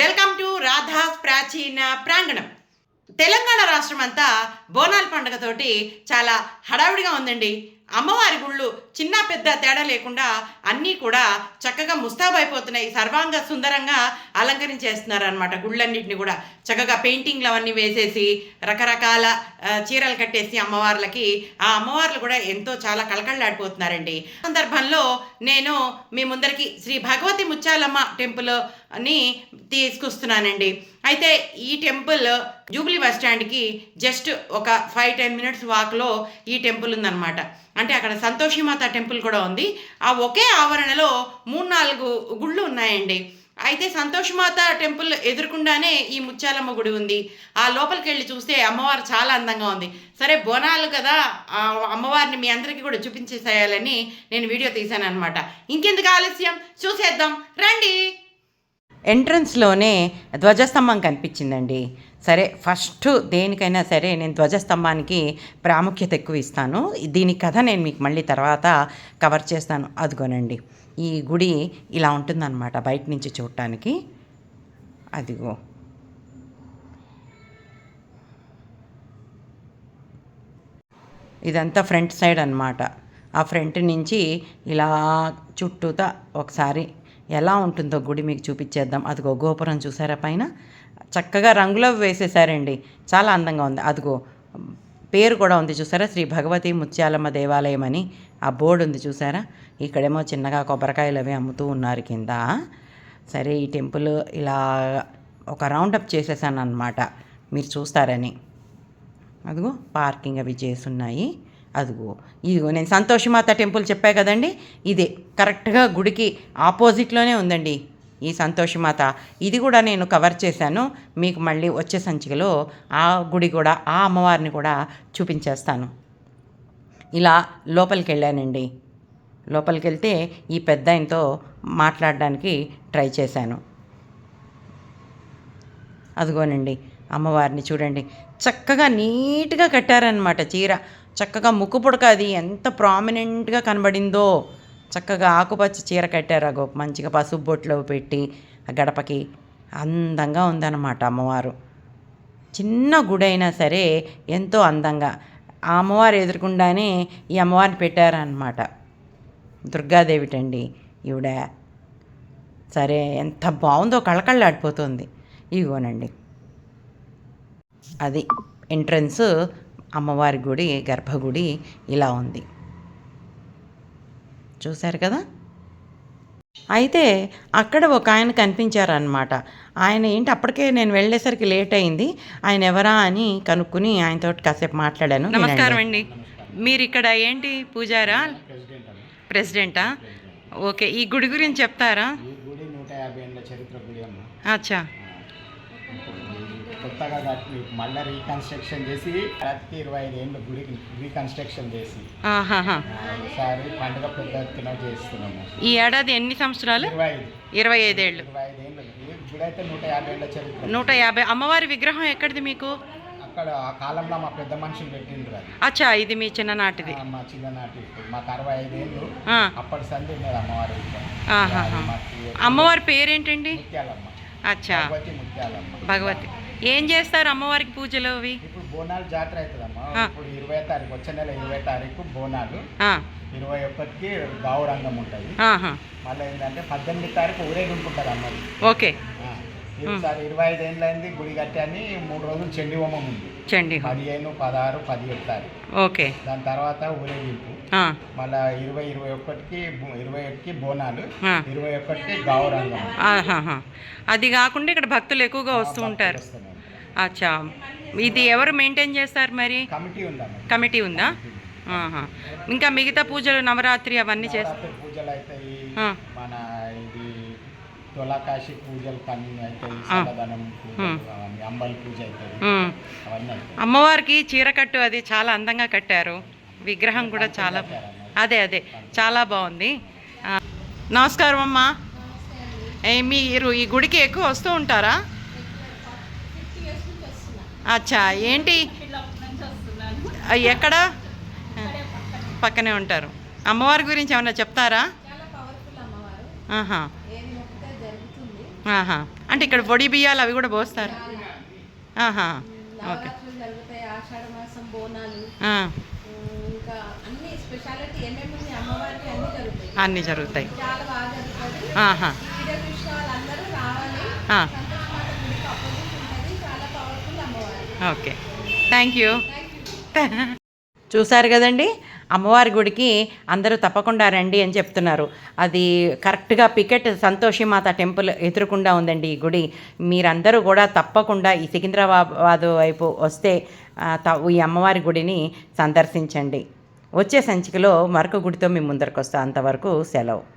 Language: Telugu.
వెల్కమ్ టు రాధాస్ ప్రాచీన ప్రాంగణం. తెలంగాణ రాష్ట్రం అంతా బోనాల పండుగతోటి చాలా హడావిడిగా ఉందండి. అమ్మవారి గుళ్ళు చిన్న పెద్ద తేడా లేకుండా అన్నీ కూడా చక్కగా ముస్తాబైపోతున్నాయి. సర్వాంగ సుందరంగా అలంకరించేస్తున్నారు అనమాట గుళ్ళన్నింటినీ కూడా. చక్కగా పెయింటింగ్లు అవన్నీ వేసేసి రకరకాల చీరలు కట్టేసి అమ్మవార్లకి ఆ అమ్మవార్లు కూడా ఎంతో చాలా కళకళలాడిపోతున్నారండి. సందర్భంలో నేను మీ ముందరికి శ్రీ భగవతి ముత్యాలమ్మ టెంపుల్ అని తీసుకొస్తున్నానండి. అయితే ఈ టెంపుల్ జూబ్లీ బస్ స్టాండ్కి జస్ట్ ఒక ఫైవ్ టెన్ మినిట్స్ వాక్లో ఈ టెంపుల్ ఉందన్నమాట. అంటే అక్కడ సంతోషిమాత టెంపుల్ కూడా ఉంది. ఆ ఒకే ఆవరణలో మూడు నాలుగు గుళ్ళు ఉన్నాయండి. అయితే సంతోషమాత టెంపుల్ ఎదురుకుండానే ఈ ముత్యాలమ్మ గుడి ఉంది. ఆ లోపలికి వెళ్ళి చూస్తే అమ్మవారు చాలా అందంగా ఉంది. సరే బోనాలు కదా ఆ అమ్మవారిని మీ అందరికీ కూడా చూపించేసేయాలని నేను వీడియో తీశాను అనమాట ఇంకెందుకు ఆలస్యం? చూసేద్దాం. రండి! ఎంట్రన్స్లోనే ధ్వజస్తంభం కనిపించిందండి. సరే ఫస్ట్ దేనికైనా సరే నేను ధ్వజస్తంభానికి ప్రాముఖ్యత ఎక్కువ ఇస్తాను దీని కథ నేను మీకు మళ్ళీ తర్వాత కవర్ చేస్తాను. అదిగోనండి ఈ గుడి ఇలా ఉంటుందన్నమాట బయట నుంచి చూడటానికి. అదిగో. ఇదంతా ఫ్రంట్ సైడ్ అన్నమాట. ఆ ఫ్రంట్ నుంచి ఇలా చుట్టూతా ఒకసారి ఎలా ఉంటుందో గుడి మీకు చూపించేద్దాం. అదిగో గోపురం చూసారా పైన? చక్కగా రంగులో వేసేసారండి. చాలా అందంగా ఉంది. అదిగో పేరు కూడా ఉంది చూసారా? శ్రీ భగవతి ముత్యాలమ్మ దేవాలయం అని. ఆ బోర్డు ఉంది చూసారా? ఇక్కడేమో చిన్నగా కొబ్బరికాయలు అవి అమ్ముతూ ఉన్నారు కింద. సరే ఈ టెంపుల్ ఇలా ఒక రౌండప్ చేసేసాను అనమాట మీరు చూస్తారని. అదిగో పార్కింగ్ అవి చేసున్నాయి. అదిగో. ఇదిగో నేను సంతోషమాత టెంపుల్ చెప్పా కదండి? ఇదే. కరెక్ట్గా గుడికి ఆపోజిట్లోనే ఉందండి ఈ సంతోషమాత. ఇది కూడా నేను కవర్ చేశాను. మీకు మళ్ళీ వచ్చే సంచికలో ఆ గుడి కూడా ఆ అమ్మవారిని కూడా చూపించేస్తాను. ఇలా లోపలికి వెళ్ళానండి లోపలికి వెళ్తే ఈ పెద్ద ఆయనతో మాట్లాడడానికి ట్రై చేశాను. అదిగోనండి. అమ్మవారిని చూడండి. చక్కగా నీట్గా కట్టారనమాట చీర. చక్కగా ముక్కు పుడక అది ఎంత ప్రామినెంట్గా కనబడిందో. చక్కగా ఆకుపచ్చ చీర కట్టారు. అగో మంచిగా పసుపు బొట్లో పెట్టి ఆ గడపకి. అందంగా ఉందన్నమాట అమ్మవారు. చిన్న గుడి అయినా సరే ఎంతో అందంగా. ఆ అమ్మవారు ఎదురుకుండానే ఈ అమ్మవారిని పెట్టారనమాట దుర్గాదేవిటండి ఈవిడ. సరే ఎంత బాగుందో కళకళ్ళాడిపోతుంది ఇదిగోనండి. అది ఎంట్రన్స్ అమ్మవారి గుడి గర్భగుడి ఇలా ఉంది. చూశారు కదా? అయితే అక్కడ ఒక ఆయన కనిపించారనమాట ఆయన ఏంటి అప్పటికే నేను వెళ్ళేసరికి లేట్ అయింది. ఆయన ఎవరా అని కనుక్కుని ఆయనతో కాసేపు మాట్లాడాను. నమస్కారం అండి. మీరు ఇక్కడ ఏంటి పూజారా? ప్రెసిడెంటా? ఓకే ఈ గుడి గురించి చెప్తారా? ఈ గుడి నూట యాభై ఏళ్ళ చరిత్ర గుడి అమ్మ. అచ్చా. కొత్తగా కట్టి మళ్ళీ రీకన్స్ట్రక్షన్ చేసి ప్రతి ఇరవై ఐదు ఏళ్ళు గుడికి రీకన్స్ట్రక్షన్ చేసి ఈసారి పండుగ పెద్ద ఎత్తున చేస్తున్నాము. ఈ ఏడాది ఎన్ని సంవత్సరాలు? ఇరవై ఐదు. ఇరవై ఐదేళ్ళు. ఇరవై ఐదు ఏళ్ళు. ఈ గుడి అయితే నూట యాభై ఏళ్ళ చరిత్ర. నూట యాభై. అమ్మవారి విగ్రహం ఎక్కడిది మీకు? అక్కడ ఆ కాలంలో మా పెద్ద మనుషులు పెట్టిండ్రు అది. అచ్చా ఇది మీ చిన్ననాటిది. ఆ, మా చిన్ననాటి మాకు అరవై ఐదు ఏళ్ళు. ఆ, అప్పటి సంధి ఉన్నది అమ్మవారి విగ్రహం. ఆహాహా. అది మాకు అమ్మవారి పేరేంటండి? ముత్యాలమ్మ. అచ్చా. భగవతి ముత్యాలమ్మ. భగవతి. ఏం చేస్తారు అమ్మవారికి పూజలు అవి? ఇప్పుడు బోనాలు జాతర అవుతుందమ్మా. ఇప్పుడు ఇరవై తారీఖు వచ్చే నెల ఇరవై తారీఖు బోనాలు. ఇరవై ఒకటికి గౌరంగం ఉంటుంది. మళ్ళీ ఏంటంటే పద్దెనిమిది తారీఖు ఊరేగింపుంటుంది అమ్మది ఓకే. ఈసారి ఇరవై ఐదు ఏళ్ళైంది గుడి కట్టాని మూడు రోజులు చెండి హోమం ఉంది. చండి. పదిహేను పదహారు పదిహేడు తారీఖు. ఓకే. దాని తర్వాత ఊరేగింపు. మళ్ళా ఇరవై ఇరవై ఒకటికి ఇరవై ఒకటికి బోనాలు. ఇరవై ఒకటికి గౌరంగం. అది కాకుండా ఇక్కడ భక్తులు ఎక్కువగా వస్తూ ఉంటారు. అచ్చా. ఇది ఎవరు మెయింటైన్ చేస్తారు మరి? కమిటీ ఉందా. ఇంకా మిగతా పూజలు నవరాత్రి అవన్నీ చేస్తారు నవరాత్రి పూజలు అవుతాయి ఆ. మన ఇది తులాకాశి పూజలు కన్నీ అవుతాయి ఆ. సలదనం పూజలు అవన్నీ అంబలి పూజ అవుతుంది ఉమ్. అవన్నీ అవుతాయి అమ్మవారికి చీరకట్టు అది చాలా అందంగా కట్టారు. విగ్రహం కూడా చాలా అదే అదే. చాలా బాగుంది. నమస్కారం అమ్మా. మీరు ఈ గుడికి ఎక్కువ వస్తూ ఉంటారా? అచ్చా ఏంటి? ఎక్కడ? పక్కనే ఉంటారు. అమ్మవారి గురించి ఏమన్నా చెప్తారా? ఆహా. ఆహా. అంటే ఇక్కడ పొడి బియ్యాలు అవి కూడా పోస్తారు? ఆహా. ఓకే. నవరాత్రులు జరుగుతాయి. ఆషాఢ ఓకే. థ్యాంక్ యూ చూసారు చూశారు కదండి? అమ్మవారి గుడికి అందరూ తప్పకుండా రండి అని చెప్తున్నారు. అది కరెక్ట్గా పికెట్ సంతోషిమాత టెంపుల్ ఎదురుకుండా ఉందండి ఈ గుడి. మీరందరూ కూడా తప్పకుండా ఈ సికింద్రాబాద్ వైపు వస్తే త- ఈ అమ్మవారి గుడిని సందర్శించండి. వచ్చే సంచికలో మరొక గుడితో మీ ముందరకు వస్తా అంతవరకు సెలవు.